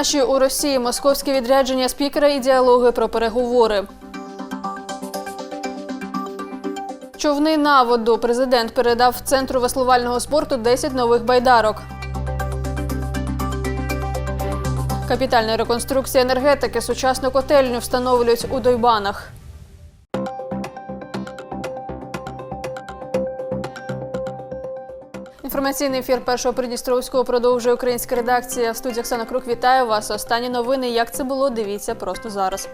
Наші у Росії московське відрядження спікера і діалоги про переговори. Човни на воду. Президент передав центру веслувального спорту 10 нових байдарок. Капітальна реконструкція енергетики. Сучасну котельню встановлюють у Дойбанах. Інформаційний ефір першого Придністровського продовжує українська редакція. В студії Оксана Крук вітаю вас. Останні новини. Як це було? Дивіться просто зараз.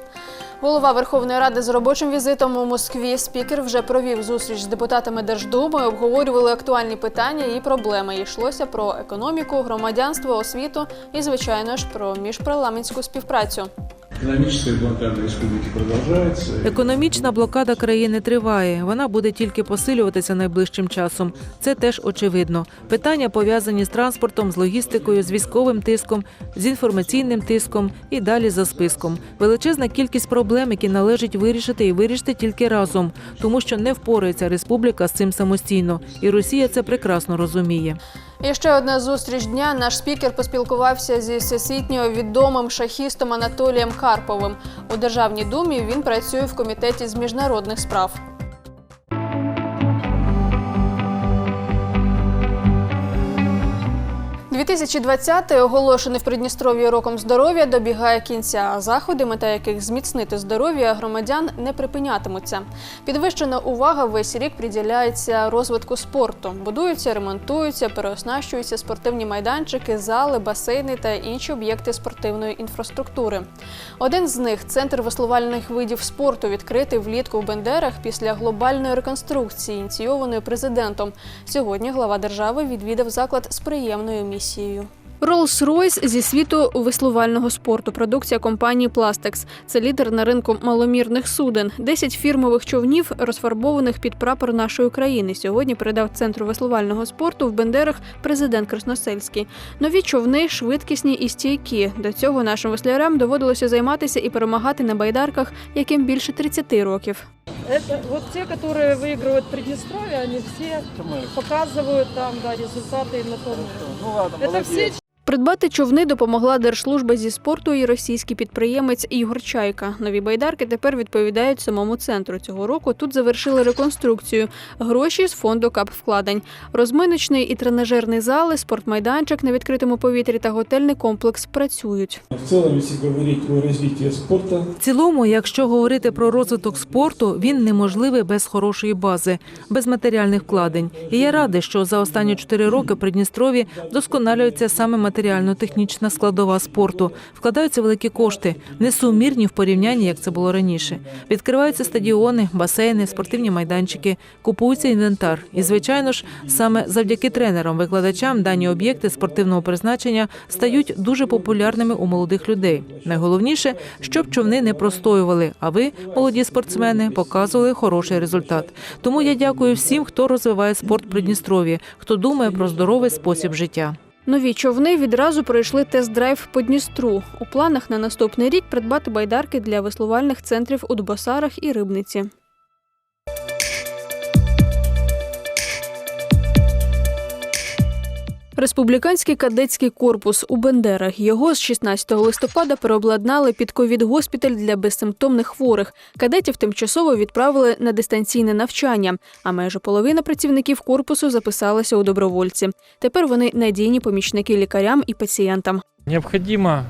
Голова Верховної Ради з робочим візитом у Москві. Спікер вже провів зустріч з депутатами Держдуми. Обговорювали актуальні питання і проблеми. Йшлося про економіку, громадянство, освіту і, звичайно ж, про міжпарламентську співпрацю. Экономическая блокада республики продолжается. Економічна блокада країни триває. Вона буде тільки посилюватися найближчим часом. Це теж очевидно. Питання пов'язані з транспортом, з логістикою, з військовим тиском, з інформаційним тиском і далі за списком. Величезна кількість проблем, які належить вирішити і вирішити тільки разом, тому що не впорається республіка з цим самостійно, і Росія це прекрасно розуміє. І ще одна зустріч дня. Наш спікер поспілкувався зі всесвітньо відомим шахістом Анатолієм Карповим. У Державній думі він працює в комітеті з міжнародних справ. – 2020 оголошений в Придністров'ї роком здоров'я добігає кінця, заходи, мета яких зміцнити здоров'я громадян не припинятимуться. Підвищена увага весь рік приділяється розвитку спорту. Будуються, ремонтуються, переоснащуються спортивні майданчики, зали, басейни та інші об'єкти спортивної інфраструктури. Один з них центр веслувальних видів спорту, відкритий влітку в Бендерах після глобальної реконструкції, ініційованої президентом. Сьогодні глава держави відвідав заклад з приємною місією. Rolls-Royce зі світу веслувального спорту. Продукція компанії Plastex. Це лідер на ринку маломірних суден. 10 фірмових човнів, розфарбованих під прапор нашої країни. Сьогодні передав центру веслувального спорту в Бендерах президент Красносельський. Нові човни швидкісні і стійкі. До цього нашим веслярам доводилося займатися і перемагати на байдарках, яким більше 30 років. Это вот те, которые выигрывают Приднестровье, они все показывают там да, результаты на том. Ну ладно, Это все Придбати човни допомогла Держслужба зі спорту і російський підприємець Ігор Чайка. Нові байдарки тепер відповідають самому центру. Цього року тут завершили реконструкцію. Гроші з фонду капвкладень. Розминочний і тренажерний зали, спортмайданчик на відкритому повітрі та готельний комплекс працюють. В целом, если говорить о развитии спорта, В цілому, якщо говорити про розвиток спорту, він неможливий без хорошої бази, без матеріальних вкладень. І я радий, що за останні чотири роки в Придністрові вдосконалюється саме матеріально-технічна складова спорту. Вкладаються великі кошти, несумірні в порівнянні, як це було раніше. Відкриваються стадіони, басейни, спортивні майданчики, купується інвентар. І, звичайно ж, саме завдяки тренерам, викладачам дані об'єкти спортивного призначення стають дуже популярними у молодих людей. Найголовніше, щоб човни не простоювали. А ви, молоді спортсмени, показували хороший результат. Тому я дякую всім, хто розвиває спорт в Придністров'ї, хто думає про здоровий спосіб життя. Нові човни відразу пройшли тест-драйв по Дністру. У планах на наступний рік придбати байдарки для веслувальних центрів у Дубосарах і Рибниці. Республіканський кадетський корпус у Бендерах. Його з 16 листопада переобладнали під ковід-госпіталь для безсимптомних хворих. Кадетів тимчасово відправили на дистанційне навчання, а майже половина працівників корпусу записалася у добровольці. Тепер вони надійні помічники лікарям і пацієнтам. Необходимо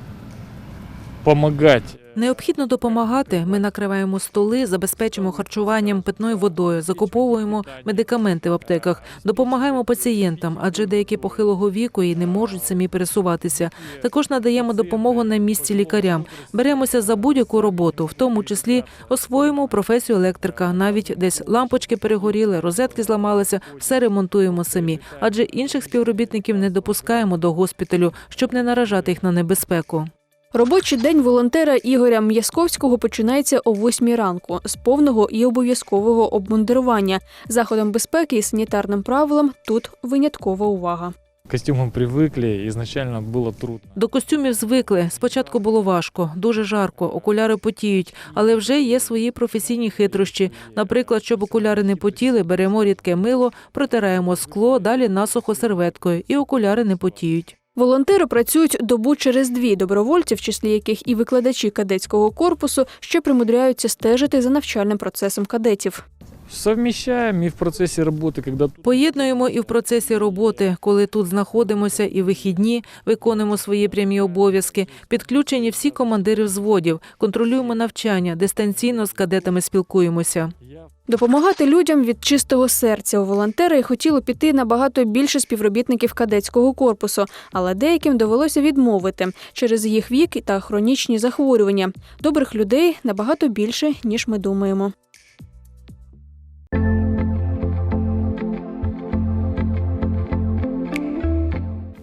помогать. Необхідно допомагати. Ми накриваємо столи, забезпечимо харчуванням, питною водою, закуповуємо медикаменти в аптеках, допомагаємо пацієнтам, адже деякі похилого віку і не можуть самі пересуватися. Також надаємо допомогу на місці лікарям. Беремося за будь-яку роботу, в тому числі освоїмо професію електрика. Навіть десь лампочки перегоріли, розетки зламалися, все ремонтуємо самі, адже інших співробітників не допускаємо до госпіталю, щоб не наражати їх на небезпеку. Робочий день волонтера Ігоря М'ясковського починається о 8 ранку з повного і обов'язкового обмундирування. Заходом безпеки і санітарним правилам тут виняткова увага. К костюмам привыкли, изначально было трудно. До костюмів звикли. Спочатку було важко, дуже жарко, окуляри потіють, але вже є свої професійні хитрощі. Наприклад, щоб окуляри не потіли, беремо рідке мило, протираємо скло, далі насухо серветкою, і окуляри не потіють. Волонтери працюють добу через дві добровольці, в числі яких і викладачі кадетського корпусу, ще примудряються стежити за навчальним процесом кадетів. Совмещаем и в процессе работы, когда Поєднуємо і в процесі роботи, коли тут знаходимося і вихідні, виконуємо свої прямі обов'язки. Підключені всі командири взводів, контролюємо навчання, дистанційно з кадетами спілкуємося. Допомагати людям від чистого серця у волонтери хотіло піти набагато більше співробітників кадетського корпусу, але деяким довелося відмовити через їх вік та хронічні захворювання. Добрих людей набагато більше ніж ми думаємо.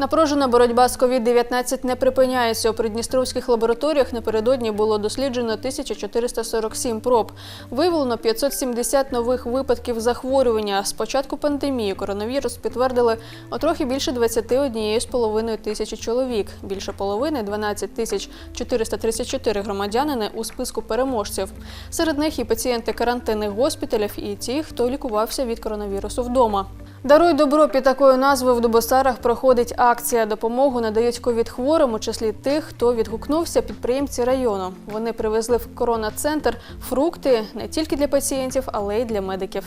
Напружена боротьба з COVID-19 не припиняється. У придністровських лабораторіях напередодні було досліджено 1447 проб. Виявлено 570 нових випадків захворювання. З початку пандемії коронавірус підтвердили о трохи більше 21,5 тисячі чоловік. Більше половини 12 тисяч 434 громадянини у списку переможців. Серед них і пацієнти карантинних госпіталів, і ті, хто лікувався від коронавірусу вдома. Даруй добро під такою назвою в Дубосарах проходить акція. Допомогу надають ковід-хворим, у числі тих, хто відгукнувся підприємці району. Вони привезли в коронацентр фрукти не тільки для пацієнтів, але й для медиків.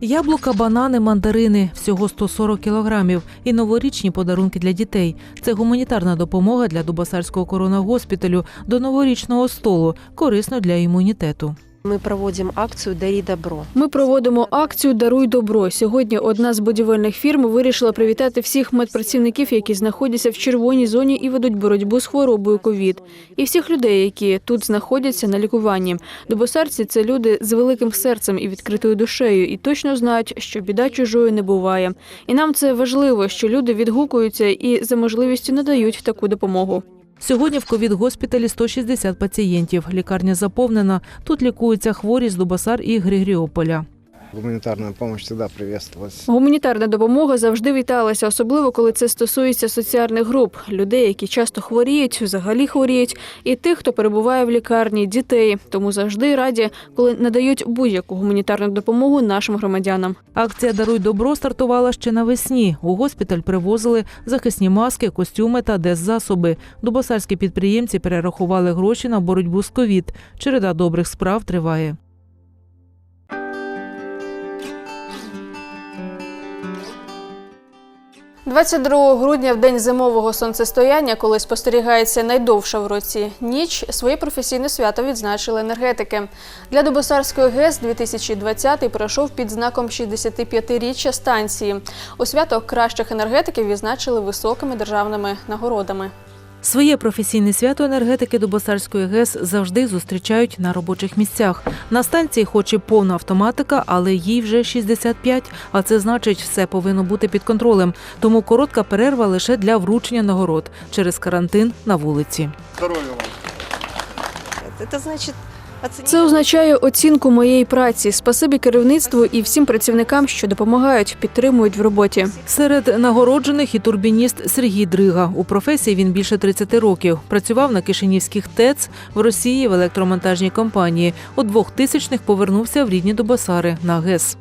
Яблука, банани, мандарини всього 140 кілограмів і новорічні подарунки для дітей. Це гуманітарна допомога для Дубасарського коронагоспіталю до новорічного столу, корисно для імунітету. Мы проводим акцию «Дари добро». Ми проводимо акцію Даруй добро. Сьогодні одна з будівельних фірм вирішила привітати всіх медпрацівників, які знаходяться в червоній зоні і ведуть боротьбу з хворобою ковід, і всіх людей, які тут знаходяться на лікуванні. Дубосарці це люди з великим серцем і відкритою душею, і точно знають, що біда чужою не буває. І нам це важливо, що люди відгукуються і за можливістю надають таку допомогу. Сьогодні в ковід-госпіталі 160 пацієнтів. Лікарня заповнена. Тут лікуються хворі з Дубасар і Григоріополя. Гуманитарная помощь всегда приветствовалась. Гуманітарна допомога завжди віталася, особливо коли це стосується соціальних груп, людей, які часто хворіють, взагалі хворіють, і тих, хто перебуває в лікарні, дітей. Тому завжди раді, коли надають будь-яку гуманітарну допомогу нашим громадянам. Акція Даруй добро стартувала ще навесні. У госпіталь привозили захисні маски, костюми та деззасоби. Дубосарські підприємці перерахували гроші на боротьбу з ковід. Череда добрих справ триває. – 22 грудня, в день зимового сонцестояння, коли спостерігається найдовша в році ніч, своє професійне свято відзначили енергетики. Для Добосарської ГЕС 2020 пройшов під знаком 65-річчя станції. У свято кращих енергетиків відзначили високими державними нагородами. Своє професійне свято енергетики Дубосарської ГЕС завжди зустрічають на робочих місцях. На станції, хоч і повна автоматика, але їй вже 65, а це значить, все повинно бути під контролем. Тому коротка перерва лише для вручення нагород через карантин на вулиці. Здоров'я вам! Це оценить Це означає оцінку моєї праці. Спасибі керівництву і всім працівникам, що допомагають, підтримують в роботі. Серед нагороджених і турбініст Сергій Дрига. У професії він більше 30 років. Працював на Кишинівських ТЕЦ в Росії в електромонтажній компанії. У 2000-х повернувся в рідні Дубосари на ГЕС.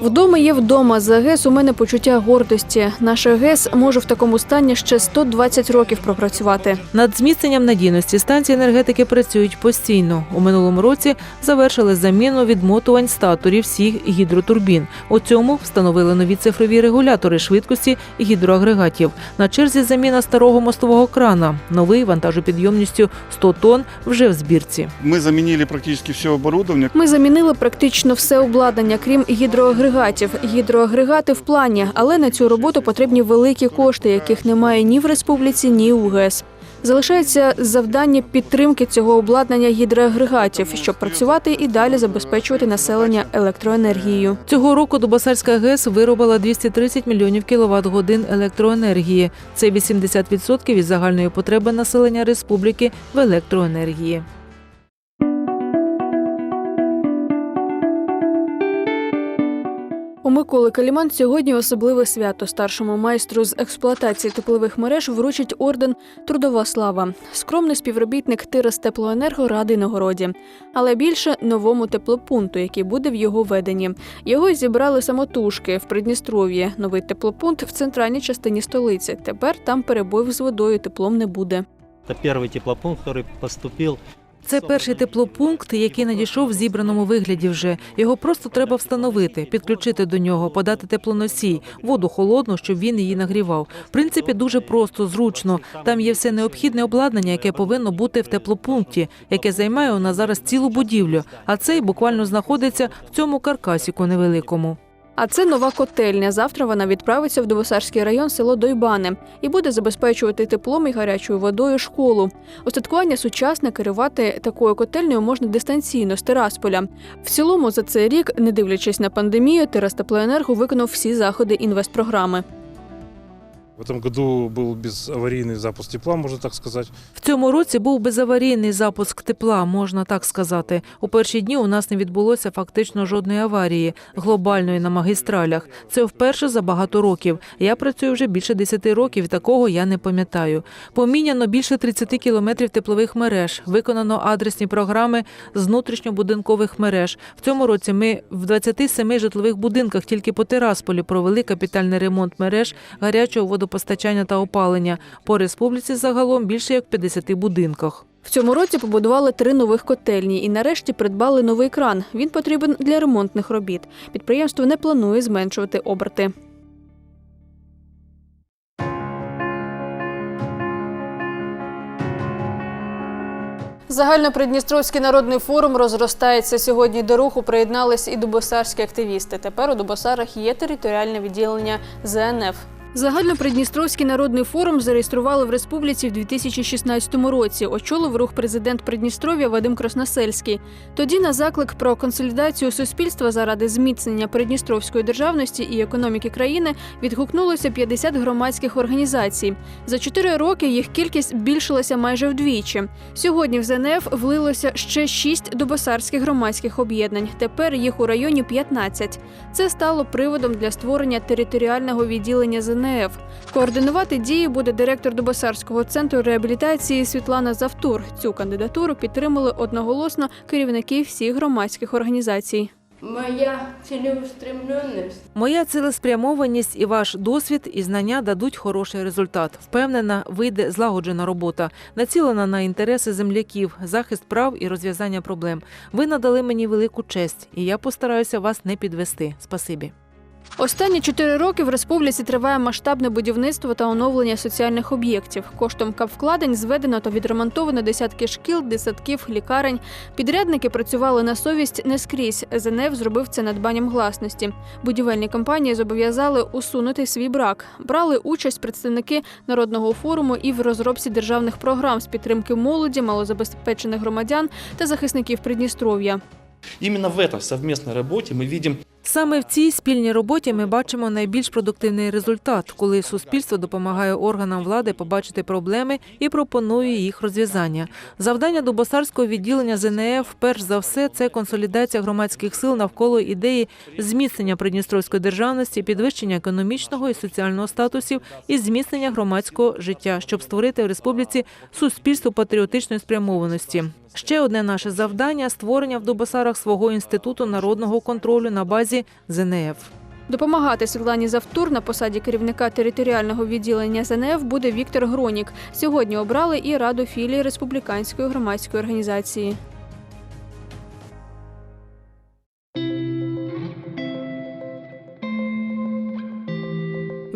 Вдома є вдома. За ГЕС у мене почуття гордості. Наша ГЕС може в такому стані ще 120 років пропрацювати. Над зміцненням надійності станції енергетики працюють постійно. У минулому році завершили заміну відмотувань статорів всіх гідротурбін. У цьому встановили нові цифрові регулятори швидкості гідроагрегатів. На черзі заміна старого мостового крана. Новий вантажопідйомністю 100 тонн вже в збірці. Мы заменили практически все оборудование. Ми замінили практично все обладнання, крім гідроагрегатів. Гідроагрегати в плані, але на цю роботу потрібні великі кошти, яких немає ні в республіці, ні у ГЕС. Залишається завдання підтримки цього обладнання гідроагрегатів, щоб працювати і далі забезпечувати населення електроенергією. Цього року Дубасарська ГЕС виробила 230 мільйонів кіловат годин електроенергії. Це 80% від загальної потреби населення республіки в електроенергії. У Миколи Каліман сьогодні особливе свято. Старшому майстру з експлуатації теплових мереж вручить орден Трудова слава. Скромний співробітник Тирас Теплоенерго радий нагороді. Але більше новому теплопункту, який буде в його веденні. Його зібрали самотужки в Придністров'ї. Новий теплопункт в центральній частині столиці. Тепер там перебоїв з водою, теплом не буде. Это первый теплопункт, который поступил. це перший теплопункт, який надійшов в зібраному вигляді вже. Його просто треба встановити, підключити до нього, подати теплоносій, воду холодну, щоб він її нагрівав. В принципі, дуже просто, зручно. Там є все необхідне обладнання, яке повинно бути в теплопункті, яке займає у нас зараз цілу будівлю. А цей буквально знаходиться в цьому каркасіку невеликому. А це нова котельня. Завтра вона відправиться в Довосарський район село Дойбани і буде забезпечувати теплом і гарячою водою школу. Устаткування сучасне керувати такою котельнею можна дистанційно з Тирасполя. В цілому за цей рік, не дивлячись на пандемію, Тирастеплоенерго виконав всі заходи інвестпрограми. В этом году был безаварийный запуск тепла, можно так сказать. В цьому році був безаварійний запуск тепла, можна так сказати. У перші дні у нас не відбулося фактично жодної аварії глобальної на магістралях. Це вперше за багато років. Я працюю вже більше 10 років, і такого я не пам'ятаю. Поміняно більше 30 кілометрів теплових мереж, виконано адресні програми з внутрішньобудинкових мереж. В цьому році ми в 27 житлових будинках тільки по Тирасполі провели капітальний ремонт мереж гарячого водопостачання та опалення. По республіці загалом більше як 50 будинках. В цьому році побудували три нових котельні і нарешті придбали новий кран. Він потрібен для ремонтних робіт. Підприємство не планує зменшувати оберти. Загальнопридністровський народний форум розростається сьогодні. До руху приєднались і дубосарські активісти. Тепер у Дубосарах є територіальне відділення ЗНФ. Загальнопридністровський народний форум зареєстрували в республіці в 2016 році. Очолив рух президент Придністров'я Вадим Красносельський. Тоді на заклик про консолідацію суспільства заради зміцнення придністровської державності і економіки країни відгукнулося 50 громадських організацій. За чотири роки їх кількість збільшилася майже вдвічі. Сьогодні в ЗНФ влилося ще шість дубосарських громадських об'єднань. Тепер їх у районі 15. Це стало приводом для створення територіального відділення ЗНФ. Координувати дії буде директор Дубосарського центру реабілітації Світлана Завтур. Цю кандидатуру підтримали одноголосно керівники всіх громадських організацій. Моя цілеустремленность Моя цілеспрямованість і ваш досвід і знання дадуть хороший результат. Впевнена, вийде злагоджена робота, націлена на інтереси земляків, захист прав і розв'язання проблем. Ви надали мені велику честь, і я постараюся вас не підвести. Спасибі. Останні чотири роки в республіці триває масштабне будівництво та оновлення соціальних об'єктів. Коштом капвкладень зведено та відремонтовано десятки шкіл, десятків лікарень. Підрядники працювали на совість не скрізь. ЗНФ зробив це надбанням гласності. Будівельні компанії зобов'язали усунути свій брак. Брали участь представники народного форуму і в розробці державних програм з підтримки молоді, малозабезпечених громадян та захисників Придністров'я. Именно в этой совместной работе мы видим Саме в цій спільній роботі ми бачимо найбільш продуктивний результат, коли суспільство допомагає органам влади побачити проблеми і пропонує їх розв'язання. Завдання Дубосарського відділення ЗНФ, перш за все, це консолідація громадських сил навколо ідеї зміцнення придністровської державності, підвищення економічного і соціального статусів і зміцнення громадського життя, щоб створити в республіці суспільство патріотичної спрямованості. Ще одне наше завдання створення в Дубосарах свого інституту народного контролю на базі ЗНФ. Допомагати Світлані Завтур на посаді керівника територіального відділення ЗНФ буде Віктор Гронік. Сьогодні обрали і раду філії республіканської громадської організації.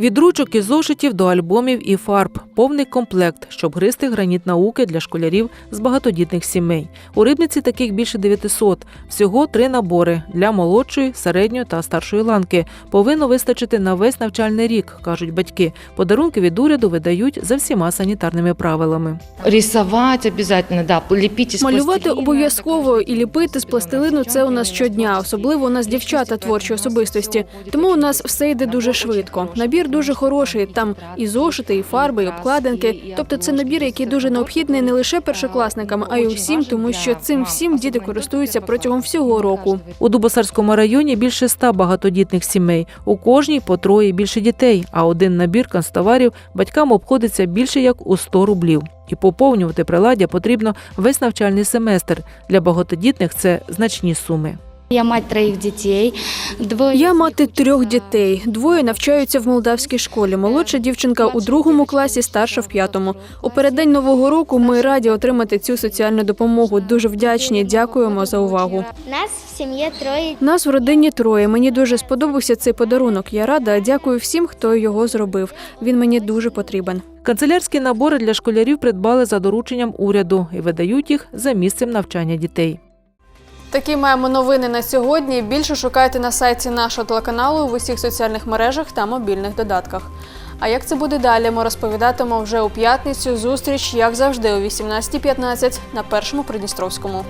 Від ручок і зошитів до альбомів і фарб, повний комплект, щоб гристи граніт науки для школярів з багатодітних сімей. У рибниці таких більше 900. Всього три набори для молодшої, середньої та старшої ланки. Повинно вистачити на весь навчальний рік, кажуть батьки. Подарунки від уряду видають за всіма санітарними правилами. рисовать обязательно, да, лепить из Малювати обов'язково і ліпити з пластилину це у нас щодня. Особливо у нас дівчата творчі особистості. Тому у нас все йде дуже швидко. Набір дуже хороший. Там і зошити, і фарби, і обкладинки. Тобто це набір, який дуже необхідний не лише першокласникам, а й усім, тому що цим всім діти користуються протягом всього року. У Дубосарському районі більше ста багатодітних сімей. У кожній по троє більше дітей, а один набір канцтоварів батькам обходиться більше як у 100 рублів. І поповнювати приладдя потрібно весь навчальний семестр. Для багатодітних це значні суми. Я мать троих детей. Двое Я мати трьох дітей. Двоє навчаються в молдавській школі. Молодша дівчинка у другому класі, старша в п'ятому. У переддень нового року ми раді отримати цю соціальну допомогу. Дуже вдячні. Дякуємо за увагу. Нас в сім'ї троє. Нас в родині троє. Мені дуже сподобався цей подарунок. Я рада. Дякую всім, хто його зробив. Він мені дуже потрібен. Канцелярські набори для школярів придбали за дорученням уряду і видають їх за місцем навчання дітей. Такі маємо новини на сьогодні. Більше шукайте на сайті нашого телеканалу в усіх соціальних мережах та мобільних додатках. А як це буде далі, ми розповідатимемо вже у п'ятницю. Зустріч, як завжди, о 18.15 на першому Придністровському.